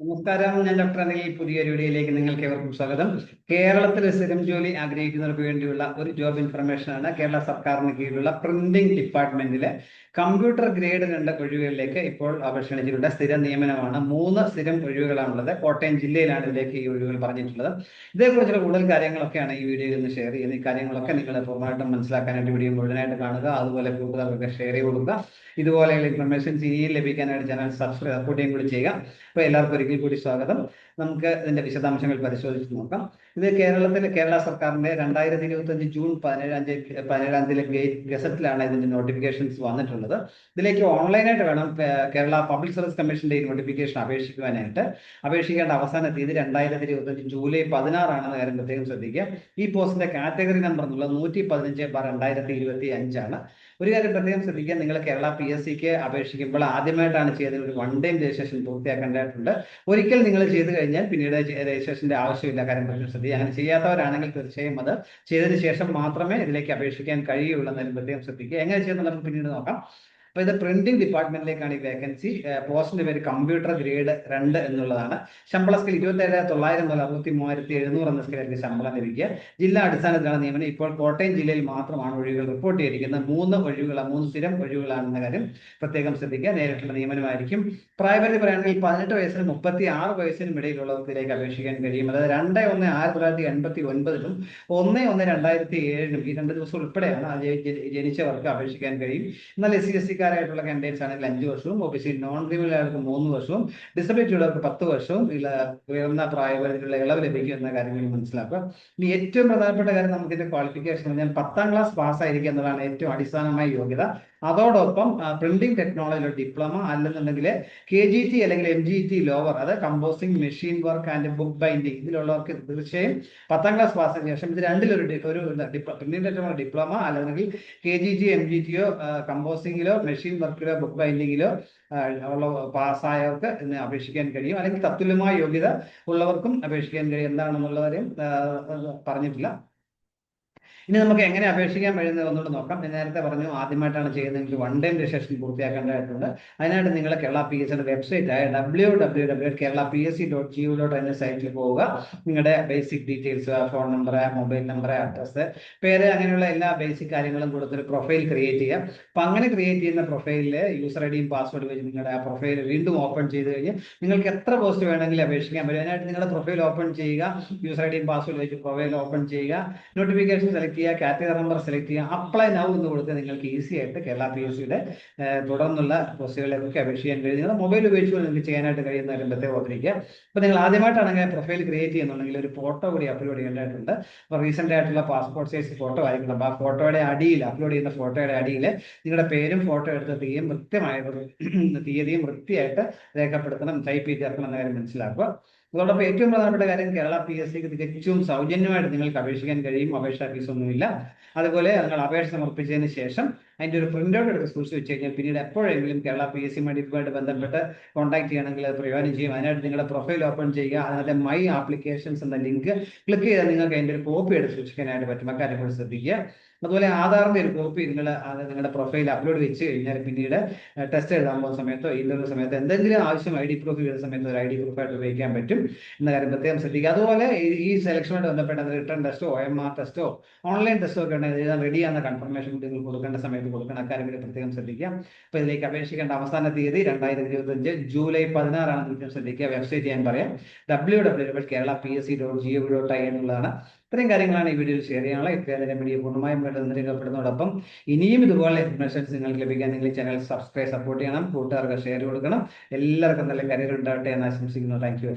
നമസ്കാരം. ഞാൻ ഡോക്ടർ അനിൽ പുതിയൊരു വീഡിയോയിലേക്ക് നിങ്ങൾക്ക് ഏവർക്കും സ്വാഗതം. കേരളത്തിൽ സ്ഥിരം ജോലി ആഗ്രഹിക്കുന്നവർക്ക് വേണ്ടിയുള്ള ഒരു ജോബ് ഇൻഫർമേഷൻ ആണ് കേരള സർക്കാരിന് കീഴിലുള്ള പ്രിന്റിംഗ് ഡിപ്പാർട്ട്മെന്റിലെ കമ്പ്യൂട്ടർ ഗ്രേഡ് രണ്ട് ഒഴിവുകളിലേക്ക് ഇപ്പോൾ അപേക്ഷണിച്ചിട്ടുണ്ട് സ്ഥിര നിയമനമാണ്. മൂന്ന് സ്ഥിരം ഒഴിവുകളാണുള്ളത്. കോട്ടയം ജില്ലയിലാണ് ഇതിലേക്ക് ഈ ഒഴിവുകൾ പറഞ്ഞിട്ടുള്ളത്. ഇതേക്കുറിച്ചുള്ള കൂടുതൽ കാര്യങ്ങളൊക്കെയാണ് ഈ വീഡിയോയിൽ നിന്ന് ഷെയർ ചെയ്യുന്നത്. ഈ കാര്യങ്ങളൊക്കെ നിങ്ങൾ പൂർണമായിട്ടും മനസ്സിലാക്കാനായിട്ട് വീഡിയോ മുഴുവനായിട്ട് കാണുക. അതുപോലെ കൂട്ടുകാർക്കൊക്കെ ഷെയർ ചെയ്ത് കൊടുക്കുക. ഇതുപോലെയുള്ള ഇൻഫർമേഷൻ ഇനിയും ലഭിക്കാനായിട്ട് ചാനൽ സബ്സ്ക്രൈബ് സപ്പോർട്ട് കൂടി ചെയ്യുക. അപ്പോൾ എല്ലാവർക്കും ഒരിക്കൽ കൂടി സ്വാഗതം. നമുക്ക് ഇതിന്റെ വിശദാംശങ്ങൾ പരിശോധിച്ച് നോക്കാം. ഇത് കേരളത്തിലെ കേരള സർക്കാരിന്റെ രണ്ടായിരത്തി ഇരുപത്തി അഞ്ച് ജൂൺ പതിനേഴാം തീയതി പതിനേഴാം തീയതി ഗസറ്റിലാണ് ഇതിന്റെ നോട്ടിഫിക്കേഷൻസ് വന്നിട്ടുള്ളത്. ഇതിലേക്ക് ഓൺലൈനായിട്ട് വേണം കേരള പബ്ലിക് സർവീസ് കമ്മീഷന്റെ ഈ നോട്ടിഫിക്കേഷൻ അപേക്ഷിക്കുവാനായിട്ട്. അപേക്ഷിക്കേണ്ട അവസാന തീയതി രണ്ടായിരത്തി ഇരുപത്തി അഞ്ച് ജൂലൈ പതിനാറാണെന്ന കാര്യം പ്രത്യേകം ശ്രദ്ധിക്കുക. ഈ പോസ്റ്റിന്റെ കാറ്റഗറി നമ്പർ എന്നുള്ളത് നൂറ്റി പതിനഞ്ച് ബാർ രണ്ടായിരത്തി ഇരുപത്തി അഞ്ചാണ് ഒരു കാര്യം പ്രത്യേകം ശ്രദ്ധിക്കുക. നിങ്ങൾ കേരള പി എസ് സിക്ക് അപേക്ഷിക്കുമ്പോൾ ആദ്യമായിട്ടാണ് ചെയ്തത് ഒരു വൺ ടൈം രജിസ്ട്രേഷൻ പൂർത്തിയാക്കേണ്ടതായിട്ടുണ്ട്. ഒരിക്കൽ നിങ്ങൾ ചെയ്ത് കഴിഞ്ഞാൽ പിന്നീട് രജിസ്ട്രേഷന്റെ ആവശ്യമില്ല. കാര്യം പ്രത്യേകം ശ്രദ്ധിക്കുക. അങ്ങനെ ചെയ്യാത്തവരാണെങ്കിൽ തീർച്ചയായും അത് ചെയ്തതിന് ശേഷം മാത്രമേ ഇതിലേക്ക് അപേക്ഷിക്കാൻ കഴിയുള്ളൂ എന്നതിന് പ്രത്യേകം ശ്രദ്ധിക്കുക. എങ്ങനെ ചെയ്യുന്നുള്ള പിന്നീട് നോക്കാം. അപ്പൊ ഇത് പ്രിന്റിംഗ് ഡിപ്പാർട്ട്മെന്റിലേക്കാണ് ഈ വേക്കൻസി പോസ്റ്റിന്റെ പേര് കമ്പ്യൂട്ടർ ഗ്രേഡ് രണ്ട് എന്നുള്ളതാണ്. ശമ്പള സ്കിൽ ഇരുപത്തി ഏഴ് തൊള്ളായിരം മുതൽ അറുപത്തി മൂവായിരത്തി എഴുന്നൂറ് എന്ന സ്കിലേക്ക് ശമ്പളം ലഭിക്കുക. ജില്ലാ അടിസ്ഥാനത്തിലാണ് നിയമനം. ഇപ്പോൾ കോട്ടയം ജില്ലയിൽ മാത്രമാണ് ഒഴിവുകൾ റിപ്പോർട്ട് ചെയ്തിരിക്കുന്നത്. മൂന്ന് ഒഴിവുകളാണ് മൂന്ന് സ്ഥിരം ഒഴിവുകളാണെന്ന കാര്യം പ്രത്യേകം ശ്രദ്ധിക്കുക. നേരിട്ടുള്ള നിയമനമായിരിക്കും. പ്രായപരിധി പറയുകയാണെങ്കിൽ പതിനെട്ട് വയസ്സിനും മുപ്പത്തി ആറ് വയസ്സിനും ഇടയിലുള്ളവർക്കിലേക്ക് അപേക്ഷിക്കാൻ കഴിയും. അതായത് രണ്ട് ഒന്ന് ആയിരത്തി തൊള്ളായിരത്തി എൺപത്തി ഒൻപതിലും ഒന്ന് ഒന്ന് രണ്ടായിരത്തി ഏഴിനും ഈ രണ്ട് ദിവസം ഉൾപ്പെടെയാണ് ജനിച്ചവർക്ക് അപേക്ഷിക്കാൻ കഴിയും. എന്നാൽ എസ് സി എസ് സിക്കാരായിട്ടുള്ള കാൻഡിഡേറ്റ്സ് ആണെങ്കിൽ അഞ്ച് വർഷവും ഒ ബി സി നോൺ ക്രിമിനലുകാർക്ക് മൂന്ന് വർഷവും ഡിസബിലിറ്റി ഉള്ളവർക്ക് പത്ത് വർഷവും ഇല ഉയർന്ന പ്രായപരിധിയിലുള്ള ഇളവ് ലഭിക്കും എന്ന കാര്യങ്ങൾ മനസ്സിലാക്കുക ഇനി ഏറ്റവും പ്രധാനപ്പെട്ട കാര്യം നമുക്ക് ഇതിന്റെ ക്വാളിഫിക്കേഷൻ പറഞ്ഞാൽ പത്താം ക്ലാസ് പാസ്സായിരിക്കുക എന്നതാണ് ഏറ്റവും അടിസ്ഥാനമായ യോഗ്യത അതോടൊപ്പം പ്രിന്റിംഗ് ടെക്നോളജിയിലുള്ള ഡിപ്ലോമ അല്ലെന്നുണ്ടെങ്കിൽ കെ ജി ടി അല്ലെങ്കിൽ എം ജി ടി ലോവർ അത് composing machine work and book binding ഇതിലുള്ളവർക്ക് തീർച്ചയായും പത്താം ക്ലാസ് പാസ്സിന് ശേഷം ഇത് രണ്ടിലൊരു ഒരു പ്രിന്റിംഗ് ടെക്നോളജി ഡിപ്ലോമ അല്ലെങ്കിൽ K G T M G ടിയോ കമ്പോസിംഗിലോ മെഷീൻ വർക്കിലോ ബുക്ക് ബൈൻഡിങ്ങിലോ ഉള്ള പാസ്സായവർക്ക് അപേക്ഷിക്കാൻ കഴിയും. അല്ലെങ്കിൽ തത്തുല്യമായ യോഗ്യത ഉള്ളവർക്കും അപേക്ഷിക്കാൻ കഴിയും. എന്താണെന്നുള്ളവരെയും പറഞ്ഞിട്ടില്ല. ഇനി നമുക്ക് എങ്ങനെ അപേക്ഷിക്കാൻ കഴിയുന്നത് ഒന്നുകൂടെ നോക്കാം. ഞാൻ നേരത്തെ പറഞ്ഞു ആദ്യമായിട്ടാണ് ചെയ്യുന്നതെങ്കിൽ വൺ ടൈം രജിസ്ട്രേഷൻ പൂർത്തിയാക്കേണ്ടതായിട്ടുണ്ട് അതിനായിട്ട് നിങ്ങൾ കേരള പി എസ് സിയുടെ ആയ W W W Kerala P S C dot G dot എന്ന സൈറ്റിൽ പോവുക. നിങ്ങളുടെ basic details phone number mobile number address പേര് അങ്ങനെയുള്ള എല്ലാ ബേസിക് കാര്യങ്ങളും കൊടുത്തൊരു പ്രൊഫൈൽ ക്രിയേറ്റ് ചെയ്യാം. അപ്പം അങ്ങനെ ക്രിയേറ്റ് ചെയ്യുന്ന പ്രൊഫൈലിൽ യൂസർ ഐ ഡിയും പാസ്വേഡ് വെച്ച് നിങ്ങളുടെ ആ പ്രൊഫൈൽ വീണ്ടും ഓപ്പൺ ചെയ്ത് കഴിഞ്ഞ് നിങ്ങൾക്ക് എത്ര പോസ്റ്റ് വേണമെങ്കിലും അപേക്ഷിക്കാൻ പറ്റും. അതിനായിട്ട് നിങ്ങളുടെ പ്രൊഫൈൽ ഓപ്പൺ ചെയ്യുക. യൂസർ ഐ ഡിയും പാസ്വേഡ് വെച്ച് പ്രൊഫൈൽ ഓപ്പൺ ചെയ്യുക. നോട്ടിഫിക്കേഷൻ സെലക്ട് ചെയ്യുക കാറ്റഗറി നമ്പർ സെലക്ട് ചെയ്യുക അപ്ലൈ നൗ എന്ന് കൊടുത്ത് നിങ്ങൾക്ക് ഈസി ആയിട്ട് കേരള പി എസ് സിയുടെ തുടർന്നുള്ള പോസ്റ്റുകളിലൊക്കെ അപേക്ഷ ചെയ്യാൻ കഴിയും. നിങ്ങൾ മൊബൈൽ ഉപയോഗിച്ച് നിങ്ങൾക്ക് ചെയ്യാനായിട്ട് കഴിയുന്ന പ്രത്യേകം ഓർത്തിരിക്കുക. അപ്പോൾ നിങ്ങൾ ആദ്യമായിട്ടാണെങ്കിൽ പ്രൊഫൈൽ ക്രിയേറ്റ് ചെയ്യുന്നുണ്ടെങ്കിൽ ഒരു ഫോട്ടോ കൂടി അപ്ലോഡ് ചെയ്യേണ്ടതായിട്ടുണ്ട്. അപ്പോൾ റീസെന്റ് ആയിട്ടുള്ള പാസ്പോർട്ട് സൈസ് ഫോട്ടോ ആയിരിക്കണം. അപ്പോൾ ആ ഫോട്ടോയുടെ അടിയിൽ അപ്ലോഡ് ചെയ്യുന്ന ഫോട്ടോയുടെ അടിയിൽ നിങ്ങളുടെ പേരും ഫോട്ടോ എടുത്ത തീയും കൃത്യമായ തീയതിയും വൃത്തിയായിട്ട് രേഖപ്പെടുത്തണം ടൈപ്പ് ചെയ്ത് ചേർക്കണം എന്ന കാര്യം മനസ്സിലാക്കുക. അതോടൊപ്പം ഏറ്റവും പ്രധാനപ്പെട്ട കാര്യം കേരള പി എസ് സിക്ക് തികച്ചും സൗജന്യമായിട്ട് നിങ്ങൾക്ക് അപേക്ഷിക്കാൻ കഴിയും. അപേക്ഷാ ഫീസ് ഒന്നുമില്ല. അതുപോലെ നിങ്ങൾ അപേക്ഷ സമർപ്പിച്ചതിന് ശേഷം അതിന്റെ ഒരു പ്രിന്റ് ഔട്ട് എടുത്ത് സൂക്ഷിച്ച് വെച്ച് കഴിഞ്ഞാൽ പിന്നീട് എപ്പോഴെങ്കിലും കേരള പി എസ് സി മെഡിക്കുമായിട്ട് ബന്ധപ്പെട്ട് കോൺടാക്ട് ചെയ്യണമെങ്കിൽ അത് പ്രയോജനം ചെയ്യും. അതിനായിട്ട് നിങ്ങളുടെ പ്രൊഫൈൽ ഓപ്പൺ ചെയ്യുക. അതിനകത്തെ മൈ ആപ്ലിക്കേഷൻസ് എന്ന ലിങ്ക് ക്ലിക്ക് ചെയ്താൽ നിങ്ങൾക്ക് അതിന്റെ ഒരു കോപ്പി എടുത്ത് സൂക്ഷിക്കാനായിട്ട് പറ്റും. അക്കാര്യം കൂടി ശ്രദ്ധിക്കുക. അതുപോലെ ആധാറിന്റെ ഒരു കോപ്പി നിങ്ങൾ നിങ്ങളുടെ പ്രൊഫൈൽ അപ്ലോഡ് വെച്ച് കഴിഞ്ഞാൽ പിന്നീട് ടെസ്റ്റ് എഴുതാൻ പോകുന്ന സമയത്തോ ഇന്റർവ്യൂ സമയത്തോ എന്തെങ്കിലും ആവശ്യം ഐ ഡി പ്രൂഫ് ചെയ്യുന്ന സമയത്ത് ഒരു ഐ ഡി പ്രൂഫായിട്ട് ഉപയോഗിക്കാൻ പറ്റും എന്ന കാര്യം പ്രത്യേകം ശ്രദ്ധിക്കുക. അതുപോലെ ഈ- സെലക്ഷനുമായിട്ട് ബന്ധപ്പെട്ട റിട്ടേൺ ടെസ്റ്റോ എം ആർ ടെസ്റ്റോ ഓൺലൈൻ ടെസ്റ്റോ ഒക്കെ ഉണ്ടെങ്കിൽ എഴുതാൻ റെഡിയാകുന്ന കൺഫർമേഷൻ നിങ്ങൾ കൊടുക്കേണ്ട സമയത്ത് കൊടുക്കണം അക്കാര്യം കൂടി പ്രത്യേകം ശ്രദ്ധിക്കുക. അപ്പോൾ ഇതിലേക്ക് അപേക്ഷിക്കേണ്ട അവസാന തീയതി രണ്ടായിരത്തി ഇരുപത്തഞ്ച് ജൂലൈ പതിനാറാണ് കൃത്യം ശ്രദ്ധിക്കുക. വെബ്സൈറ്റ് ഞാൻ പറയാം. W W W Kerala P S C dot G O dot I എന്നുള്ളതാണ് ഇത്രയും കാര്യങ്ങളാണ് ഈ വീഡിയോയിൽ ഷെയർ ചെയ്യാനുള്ള ഇത്രയും വീഡിയോ പൂർണമായും നിർവഹിക്കപ്പെടുന്നതോടൊപ്പം ഇനിയും ഇതുപോലെ ഇൻഫർമേഷൻസ് നിങ്ങൾക്ക് ലഭിക്കാൻ നിങ്ങൾ ചാനൽ സബ്സ്ക്രൈബ് സപ്പോർട്ട് ചെയ്യണം. കൂട്ടുകാർക്ക് ഷെയർ കൊടുക്കണം. എല്ലാവർക്കും നല്ല കരിയർ ഉണ്ടാവട്ടെ എന്ന് ആശംസിക്കുന്നു. Thank you